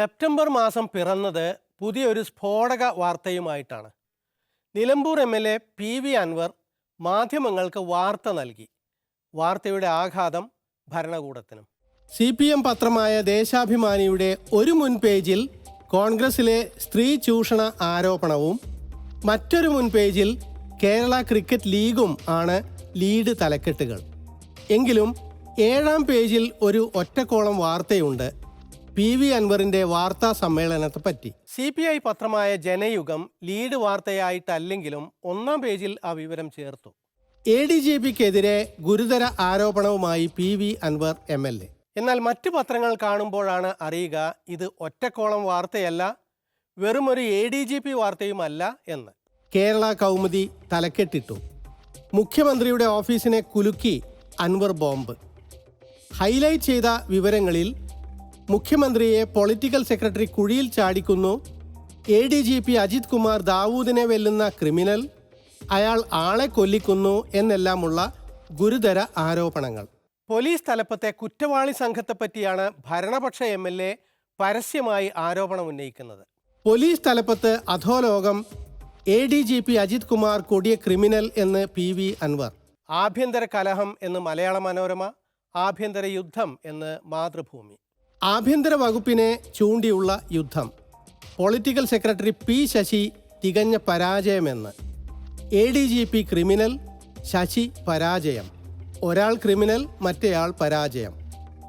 September മാസം പിറന്നത് പുതിയൊരു സ്ഫോടക വാർത്തയുമായിട്ടാണ്. Nilambur M L A P V Anvar മാധ്യമങ്ങൾക്ക് വാർത്ത നൽകി. വാർത്തയുടെ ആഘാതം ഭരണകൂടത്തിനും. സി പി എം പത്രമായ ദേശാഭിമാനിയുടെ ഒരു മുൻ പേജിൽ കോൺഗ്രസിലെ സ്ത്രീ ചൂഷണ ആരോപണവും മറ്റൊരു മുൻ പേജിൽ കേരള ക്രിക്കറ്റ് ലീഗും ആണ് ലീഡ് തലക്കെട്ടുകൾ. എങ്കിലും ഏഴാം പേജിൽ ഒരു ഒറ്റക്കോളം വാർത്തയുണ്ട് പി വി അൻവറിന്റെ വാർത്താ സമ്മേളനത്തെ പറ്റി. സി പി ഐ പത്രമായ ജനയുഗം ലീഡ് വാർത്തയായിട്ടല്ലെങ്കിലും ഒന്നാം പേജിൽ ആ വിവരം ചേർത്തു. എ ഡി ജി പിക്കെതിരെ ഗുരുതര ആരോപണവുമായി P V Anvar M L A. എന്നാൽ മറ്റു പത്രങ്ങൾ കാണുമ്പോഴാണ് അറിയുക ഇത് ഒറ്റക്കോളം വാർത്തയല്ല വെറുമൊരു എ ഡി ജി പി വാർത്തയുമല്ല എന്ന്. കേരള കൗമുദി തലക്കെട്ടിട്ടു. മുഖ്യമന്ത്രിയുടെ ഓഫീസിനെ കുലുക്കി അൻവർ ബോംബ്. ഹൈലൈറ്റ് ചെയ്ത വിവരങ്ങളിൽ മുഖ്യമന്ത്രിയെ പൊളിറ്റിക്കൽ സെക്രട്ടറി കുഴിയിൽ ചാടിക്കുന്നു. A D G P Ajith Kumar ദാവൂദിനെ വെല്ലുന്ന ക്രിമിനൽ. അയാൾ ആളെ കൊല്ലിക്കുന്നു എന്നെല്ലാമുള്ള ഗുരുതര ആരോപണങ്ങൾ. പോലീസ് തലപ്പത്തെ കുറ്റവാളി സംഘത്തെപ്പറ്റിയാണ് ഭരണപക്ഷ എം എൽ എ പരസ്യമായി ആരോപണം ഉന്നയിക്കുന്നത്. പോലീസ് തലപ്പത്ത് അധോലോകം A D G P Ajith Kumar കൊടിയ ക്രിമിനൽ എന്ന് പി വി അൻവർ. ആഭ്യന്തര കലഹം എന്ന് മലയാള മനോരമ ആഭ്യന്തര യുദ്ധം എന്ന് മാതൃഭൂമി. ആഭ്യന്തര വകുപ്പിനെ ചൂണ്ടിയുള്ള യുദ്ധം. പൊളിറ്റിക്കൽ സെക്രട്ടറി പി ശശി തികഞ്ഞ പരാജയമെന്ന്. A D G P criminal Sasi പരാജയം. ഒരാൾ ക്രിമിനൽ മറ്റേയാൾ പരാജയം.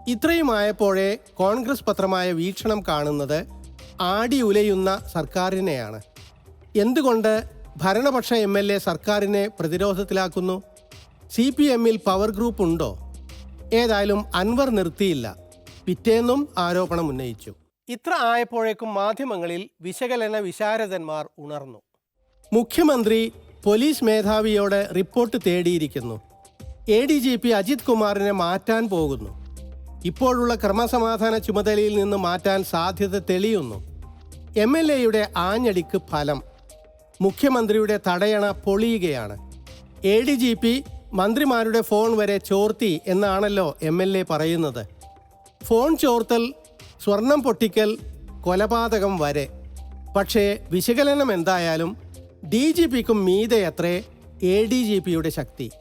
ഇത്രയുമായപ്പോഴേ കോൺഗ്രസ് പത്രമായ വീക്ഷണം കാണുന്നത് ആടി ഉലയുന്ന സർക്കാരിനെയാണ്. എന്തുകൊണ്ട് ഭരണപക്ഷ എം എൽ എ സർക്കാരിനെ പ്രതിരോധത്തിലാക്കുന്നു? സി പി എമ്മിൽ പവർ ഗ്രൂപ്പ് ഉണ്ടോ? ഏതായാലും അൻവർ നിർത്തിയില്ല. പിറ്റേന്നും ആരോപണം ഉന്നയിച്ചു. ഇത്ര ആയപ്പോഴേക്കും മാധ്യമങ്ങളിൽ വിശകലന വിശാരദന്മാർ ഉണർന്നു. മുഖ്യമന്ത്രി പോലീസ് മേധാവിയോട് report തേടിയിരിക്കുന്നു. A D G P Ajith കുമാറിനെ മാറ്റാൻ പോകുന്നു. ഇപ്പോഴുള്ള ക്രമസമാധാന ചുമതലയിൽ നിന്ന് മാറ്റാൻ സാധ്യത തെളിയുന്നു. എം എൽ എയുടെ ആഞ്ഞടിക്ക് ഫലം. മുഖ്യമന്ത്രിയുടെ തടയണ പൊളിയുകയാണ്. എ ഡി ജി പി മന്ത്രിമാരുടെ ഫോൺ വരെ ചോർത്തി എന്നാണല്ലോ എം എൽ എ പറയുന്നത്. ഫോൺ ചോർത്തൽ സ്വർണം പൊട്ടിക്കൽ കൊലപാതകം വരെ. പക്ഷേ വിശകലനം എന്തായാലും ഡി ജി പിക്കും മീതയത്രേ എ ഡി ജി പിയുടെ ശക്തി.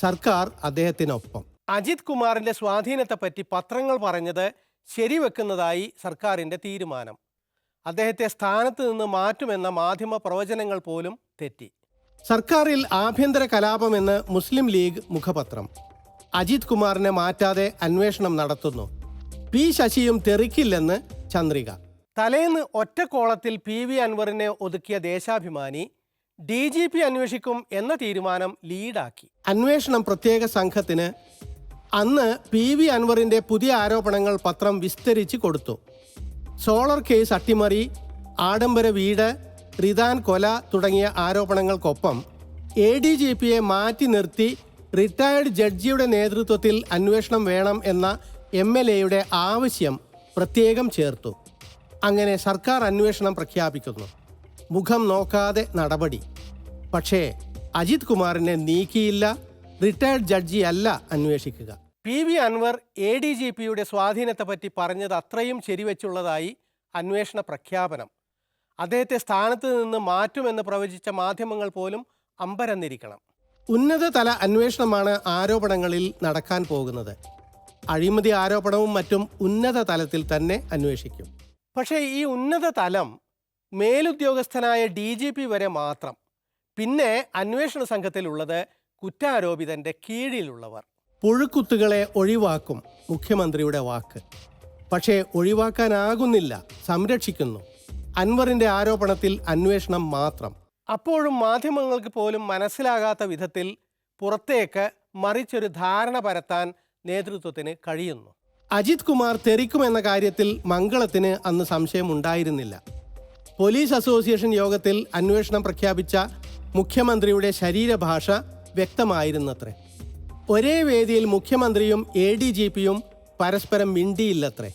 സർക്കാർ അദ്ദേഹത്തിനൊപ്പം. അജിത് കുമാറിന്റെ സ്വാധീനത്തെപ്പറ്റി പത്രങ്ങൾ പറഞ്ഞത് ശരിവെക്കുന്നതായി സർക്കാരിന്റെ തീരുമാനം. അദ്ദേഹത്തെ സ്ഥാനത്ത് നിന്ന് മാറ്റുമെന്ന മാധ്യമ പ്രവചനങ്ങൾ പോലും തെറ്റി. സർക്കാരിൽ ആഭ്യന്തര കലാപമെന്ന് മുസ്ലിം ലീഗ് മുഖപത്രം. അജിത് കുമാറിനെ മാറ്റാതെ അന്വേഷണം നടത്തുന്നു. പി ശശിയും തെറിക്കില്ലെന്ന് ചന്ദ്രിക. തലേന്ന് ഒറ്റക്കോളത്തിൽ പി വി അൻവറിനെ ഒതുക്കിയ ദേശാഭിമാനി ഡി ജി പി അന്വേഷിക്കും എന്ന തീരുമാനം ലീഡാക്കി. അന്വേഷണം പ്രത്യേക സംഘത്തിന് അന്ന് പി വി അൻവറിന്റെ പുതിയ ആരോപണങ്ങൾ പത്രം വിസ്തരിച്ച് കൊടുത്തു. സോളർ കേസ് അട്ടിമറി ആഡംബര വീട് റിദാൻ കൊല തുടങ്ങിയ ആരോപണങ്ങൾക്കൊപ്പം എ ഡി ജി പിയെ മാറ്റി നിർത്തി റിട്ടയർഡ് ജഡ്ജിയുടെ നേതൃത്വത്തിൽ അന്വേഷണം വേണം എന്ന എം എൽ എയുടെ ആവശ്യം പ്രത്യേകം ചേർത്തു. അങ്ങനെ സർക്കാർ അന്വേഷണം പ്രഖ്യാപിക്കുന്നു. മുഖം നോക്കാതെ നടപടി. പക്ഷേ അജിത് കുമാറിനെ നീക്കിയില്ല റിട്ടയർഡ് ജഡ്ജി അല്ല അന്വേഷിക്കുക. P V Anvar A D G പിയുടെ സ്വാധീനത്തെപ്പറ്റി പറഞ്ഞത് അത്രയും ശരിവെച്ചുള്ളതായി അന്വേഷണ പ്രഖ്യാപനം. അദ്ദേഹത്തെ സ്ഥാനത്ത് നിന്ന് മാറ്റുമെന്ന് പ്രവചിച്ച മാധ്യമങ്ങൾ പോലും അമ്പരന്നിരിക്കണം. ഉന്നതതല അന്വേഷണമാണ് ആരോപണങ്ങളിൽ നടക്കാൻ പോകുന്നത്. അഴിമതി ആരോപണവും മറ്റും ഉന്നത തലത്തിൽ തന്നെ അന്വേഷിക്കും. പക്ഷേ ഈ ഉന്നത തലം മേലുദ്യോഗസ്ഥനായ ഡി ജി പി വരെ മാത്രം. പിന്നെ അന്വേഷണ സംഘത്തിലുള്ളത് കുറ്റാരോപിതന്റെ കീഴിലുള്ളവർ. പുഴുക്കുത്തുകളെ ഒഴിവാക്കും മുഖ്യമന്ത്രിയുടെ വാക്ക്. പക്ഷേ ഒഴിവാക്കാനാകുന്നില്ല സംരക്ഷിക്കുന്നു. അൻവറിന്റെ ആരോപണത്തിൽ അന്വേഷണം മാത്രം. അപ്പോഴും മാധ്യമങ്ങൾക്ക് പോലും മനസ്സിലാകാത്ത വിധത്തിൽ പുറത്തേക്ക് മറിച്ചൊരു ധാരണ പരത്താൻ നേതൃത്വത്തിന് കഴിയുന്നു. അജിത് കുമാർ തെറിക്കുമെന്ന കാര്യത്തിൽ മംഗളത്തിന് അന്ന് സംശയമുണ്ടായിരുന്നില്ല. പോലീസ് അസോസിയേഷൻ യോഗത്തിൽ അന്വേഷണം പ്രഖ്യാപിച്ച മുഖ്യമന്ത്രിയുടെ ശരീരഭാഷ വ്യക്തമായിരുന്നത്രേ. ഒരേ വേദിയിൽ മുഖ്യമന്ത്രിയും എ ഡി ജി പിയും പരസ്പരം മിണ്ടിയില്ലത്രേ.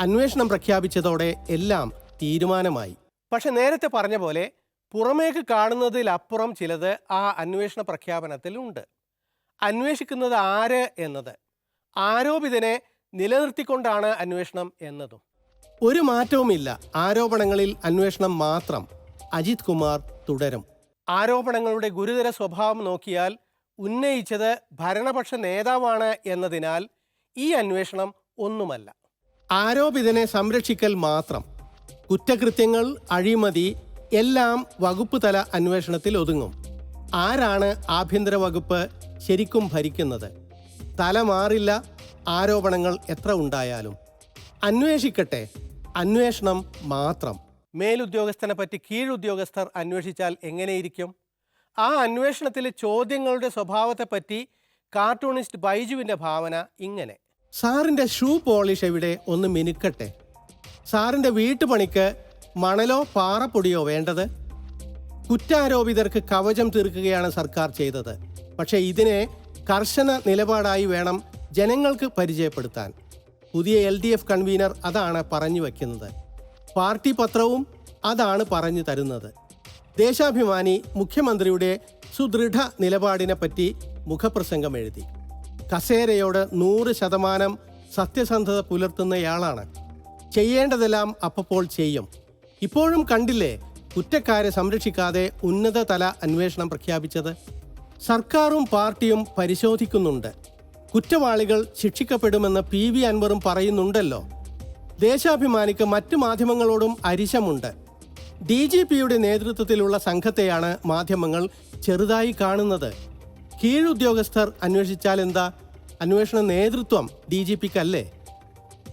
അന്വേഷണം പ്രഖ്യാപിച്ചതോടെ എല്ലാം തീരുമാനമായി. പക്ഷെ നേരത്തെ പറഞ്ഞ പോലെ പുറമേക്ക് കാണുന്നതിലപ്പുറം ചിലത് ആ അന്വേഷണ പ്രഖ്യാപനത്തിലുണ്ട്. അന്വേഷിക്കുന്നത് ആര് എന്നത്? ആരോപിതനെ നിലനിർത്തിക്കൊണ്ടാണ് അന്വേഷണം എന്നതും. ഒരു മാറ്റവുമില്ല. ആരോപണങ്ങളിൽ അന്വേഷണം മാത്രം. അജിത് കുമാർ തുടരും. ആരോപണങ്ങളുടെ ഗുരുതര സ്വഭാവം നോക്കിയാൽ ഉന്നയിച്ചത് ഭരണപക്ഷ നേതാവാണ് എന്നതിനാൽ ഈ അന്വേഷണം ഒന്നുമല്ല. ആരോപിതനെ സംരക്ഷിക്കൽ മാത്രം. കുറ്റകൃത്യങ്ങൾ അഴിമതി എല്ലാം വകുപ്പ് തല അന്വേഷണത്തിൽ ഒതുങ്ങും. ആരാണ് ആഭ്യന്തര വകുപ്പ് ശരിക്കും ഭരിക്കുന്നത്? തല മാറില്ല ആരോപണങ്ങൾ എത്ര ഉണ്ടായാലും. അന്വേഷിക്കട്ടെ അന്വേഷണം മാത്രം. മേലുദ്യോഗസ്ഥനെ പറ്റി കീഴുദ്യോഗസ്ഥർ അന്വേഷിച്ചാൽ എങ്ങനെയിരിക്കും? ആ അന്വേഷണത്തിലെ ചോദ്യങ്ങളുടെ സ്വഭാവത്തെ പറ്റി കാർട്ടൂണിസ്റ്റ് ബൈജുവിന്റെ ഭാവന ഇങ്ങനെ. സാറിന്റെ ഷൂ പോളിഷ് എവിടെ ഒന്ന് മിനുക്കട്ടെ. സാറിന്റെ വീട്ടുപണിക്ക് മണലോ പാറപ്പൊടിയോ വേണ്ടത്? കുറ്റാരോപിതർക്ക് കവചം തീർക്കുകയാണ് സർക്കാർ ചെയ്തത്. പക്ഷേ ഇതിനെ കർശന നിലപാടായി വേണം ജനങ്ങൾക്ക് പരിചയപ്പെടുത്താൻ. പുതിയ എൽ ഡി എഫ് കൺവീനർ അതാണ് പറഞ്ഞു വയ്ക്കുന്നത്. പാർട്ടി പത്രവും അതാണ് പറഞ്ഞു തരുന്നത്. ദേശാഭിമാനി മുഖ്യമന്ത്രിയുടെ സുദൃഢ നിലപാടിനെ പറ്റി മുഖപ്രസംഗം എഴുതി. കസേരയോട് നൂറ് ശതമാനം സത്യസന്ധത പുലർത്തുന്നയാളാണ്. ചെയ്യേണ്ടതെല്ലാം അപ്പപ്പോൾ ചെയ്യും. ഇപ്പോഴും കണ്ടില്ലേ കുറ്റക്കാരെ സംരക്ഷിക്കാതെ ഉന്നതതല അന്വേഷണം പ്രഖ്യാപിച്ചത്? സർക്കാരും പാർട്ടിയും പരിശോധിക്കുന്നുണ്ട്. കുറ്റവാളികൾ ശിക്ഷിക്കപ്പെടുമെന്ന് പി വി അൻവറും പറയുന്നുണ്ടല്ലോ. ദേശാഭിമാനിക്ക് മറ്റു മാധ്യമങ്ങളോടും അരിശമുണ്ട്. ഡി ജി പിയുടെ നേതൃത്വത്തിലുള്ള സംഘത്തെയാണ് മാധ്യമങ്ങൾ ചെറുതായി കാണുന്നത്. കീഴുദ്യോഗസ്ഥർ അന്വേഷിച്ചാൽ എന്താ അന്വേഷണ നേതൃത്വം ഡി ജി പിക്കല്ലേ?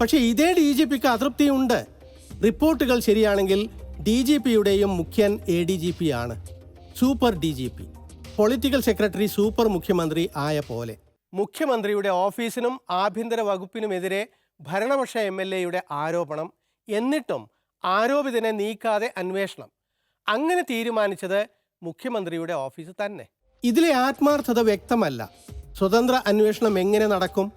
പക്ഷേ ഇതേ ഡി ജി പിക്ക് അതൃപ്തിയുണ്ട്. റിപ്പോർട്ടുകൾ ശരിയാണെങ്കിൽ ഡി ജി പിയുടെയും മുഖ്യൻ എ ഡി ജി പി ആണ്. Super D G P. Political secretary super മുഖ്യമന്ത്രി ആയ പോലെ. മുഖ്യമന്ത്രിയുടെ ഓഫീസിനും ആഭ്യന്തര വകുപ്പിനുമെതിരെ ഭരണപക്ഷ എം എൽ എയുടെ ആരോപണം എന്നിട്ടും ആരോപിതനെ നീക്കാതെ അന്വേഷണം. അങ്ങനെ തീരുമാനിച്ചത് മുഖ്യമന്ത്രിയുടെ ഓഫീസ് തന്നെ. ഇതിലെ ആത്മാർത്ഥത വ്യക്തമല്ല. സ്വതന്ത്ര അന്വേഷണം എങ്ങനെ നടക്കും?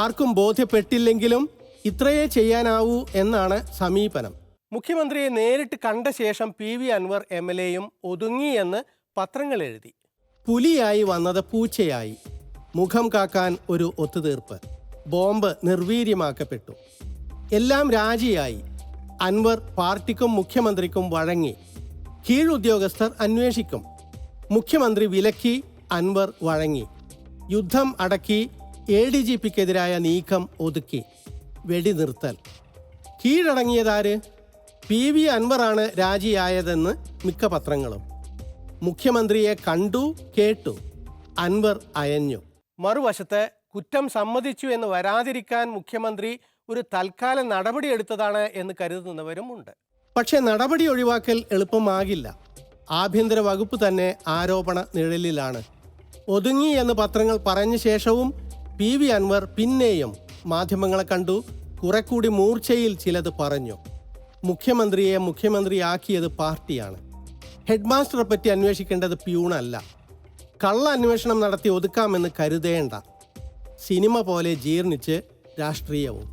ആർക്കും ബോധ്യപ്പെട്ടില്ലെങ്കിലും ഇത്രയേ ചെയ്യാനാവൂ എന്നാണ് സമീപനം. മുഖ്യമന്ത്രിയെ നേരിട്ട് കണ്ട ശേഷം P V Anvar M L എയും ഒതുങ്ങി എന്ന് പത്രങ്ങൾ എഴുതി പുലിയായി വന്നത് പൂച്ചയായി. മുഖം കാക്കാൻ ഒരു ഒത്തുതീർപ്പ്. ബോംബ് നിർവീര്യമാക്കപ്പെട്ടു. എല്ലാം രാജിയായി. അൻവർ പാർട്ടിക്കും മുഖ്യമന്ത്രിക്കും വഴങ്ങി. കീഴുദ്യോഗസ്ഥർ അന്വേഷിക്കും. മുഖ്യമന്ത്രി വിലക്കി അൻവർ വഴങ്ങി. യുദ്ധം അടക്കി എ ഡി ജി പിക്കെതിരായ നീക്കം ഒതുക്കി. വെടിനിർത്തൽ. കീഴടങ്ങിയതാര്? പി വി അൻവറാണ് രാജിയായതെന്ന് മിക്ക പത്രങ്ങളും. മുഖ്യമന്ത്രിയെ കണ്ടു കേട്ടു അൻവർ അയഞ്ഞു. മറുവശത്ത് കുറ്റം സമ്മതിച്ചു എന്ന് വരാതിരിക്കാൻ മുഖ്യമന്ത്രി ഒരു തൽക്കാല നടപടി എടുത്തതാണ് എന്ന് കരുതുന്നവരും ഉണ്ട്. പക്ഷേ നടപടി ഒഴിവാക്കൽ എളുപ്പമാകില്ല. ആഭ്യന്തര വകുപ്പ് തന്നെ ആരോപണ നിഴലിലാണ്. ഒതുങ്ങി എന്ന് പത്രങ്ങൾ പറഞ്ഞ ശേഷവും പി വി അൻവർ പിന്നെയും മാധ്യമങ്ങളെ കണ്ടു കുറെ കൂടി മൂർച്ചയിൽ ചിലത് പറഞ്ഞു. മുഖ്യമന്ത്രിയെ മുഖ്യമന്ത്രിയാക്കിയത് പാർട്ടിയാണ്. ഹെഡ്മാസ്റ്ററെ പറ്റി അന്വേഷിക്കേണ്ടത് പ്യൂണല്ല. കള്ള അന്വേഷണം നടത്തി ഒതുക്കാമെന്ന് കരുതേണ്ട. സിനിമ പോലെ ജീർണിച്ച് രാഷ്ട്രീയവും.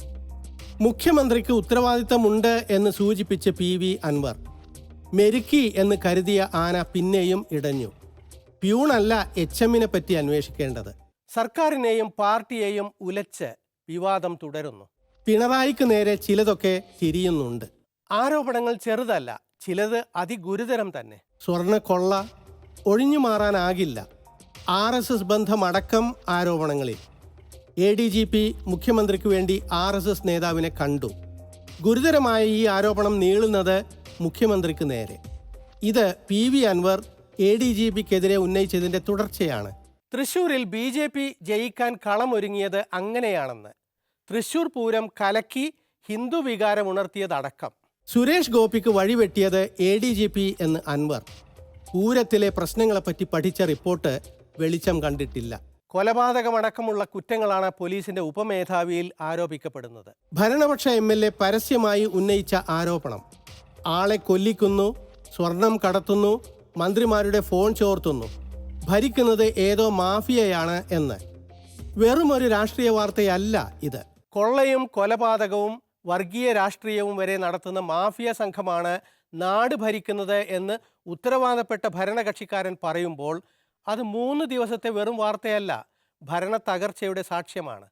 മുഖ്യമന്ത്രിക്ക് ഉത്തരവാദിത്തമുണ്ട് എന്ന് സൂചിപ്പിച്ച് പി വി അൻവർ. മെരുക്കി എന്ന് കരുതിയ ആന പിന്നെയും ഇടഞ്ഞു. പ്യൂണല്ല എച്ച് എമ്മിനെ പറ്റി അന്വേഷിക്കേണ്ടത്. സർക്കാരിനെയും പാർട്ടിയെയും ഉലച്ച് വിവാദം തുടരുന്നു. പിണറായിക്ക് നേരെ ചിലതൊക്കെ തിരിയുന്നുണ്ട്. ആരോപണങ്ങൾ ചെറുതല്ല ചിലത് അതിഗുരുതരം തന്നെ. സ്വർണക്കൊള്ള ഒഴിഞ്ഞു മാറാനാകില്ല. ആർ എസ് എസ് ബന്ധമടക്കം ആരോപണങ്ങളിൽ. എ ഡി ജി പി മുഖ്യമന്ത്രിക്ക് വേണ്ടി ആർ എസ് എസ് നേതാവിനെ കണ്ടു. ഗുരുതരമായ ഈ ആരോപണം നീളുന്നത് മുഖ്യമന്ത്രിക്ക് നേരെ. ഇത് P V Anvar A D G പിക്കെതിരെ ഉന്നയിച്ചതിന്റെ തുടർച്ചയാണ്. തൃശൂരിൽ ബി ജെ പി ജയിക്കാൻ കളമൊരുങ്ങിയത് അങ്ങനെയാണെന്ന്. തൃശൂർ പൂരം കലക്കി ഹിന്ദു വികാരം ഉണർത്തിയതടക്കം. സുരേഷ് ഗോപിക്ക് വഴിവെട്ടിയത് എ ഡി ജി പി എന്ന് അൻവർ. പൂരത്തിലെ പ്രശ്നങ്ങളെപ്പറ്റി പഠിച്ച റിപ്പോർട്ട് വെളിച്ചം കണ്ടിട്ടില്ല. കൊലപാതകമടക്കമുള്ള കുറ്റങ്ങളാണ് പോലീസിന്റെ ഉപമേധാവിയിൽ ആരോപിക്കപ്പെടുന്നത്. ഭരണപക്ഷ എം എൽ എ പരസ്യമായി ഉന്നയിച്ച ആരോപണം. ആളെ കൊല്ലിക്കുന്നു സ്വർണം കടത്തുന്നു മന്ത്രിമാരുടെ ഫോൺ ചോർത്തുന്നു. ഭരിക്കുന്നത് ഏതോ മാഫിയയാണ് എന്ന്. വെറുമൊരു ഒരു രാഷ്ട്രീയ വാർത്തയല്ല ഇത്. കൊള്ളയും കൊലപാതകവും വർഗീയ രാഷ്ട്രീയവും വരെ നടത്തുന്ന മാഫിയ സംഘമാണ് നാട് ഭരിക്കുന്നത് എന്ന് ഉത്തരവാദപ്പെട്ട ഭരണകക്ഷിക്കാരൻ പറയുമ്പോൾ അത് മൂന്ന് ദിവസത്തെ വെറും വാർത്തയല്ല ഭരണ തകർച്ചയുടെ സാക്ഷ്യമാണ്.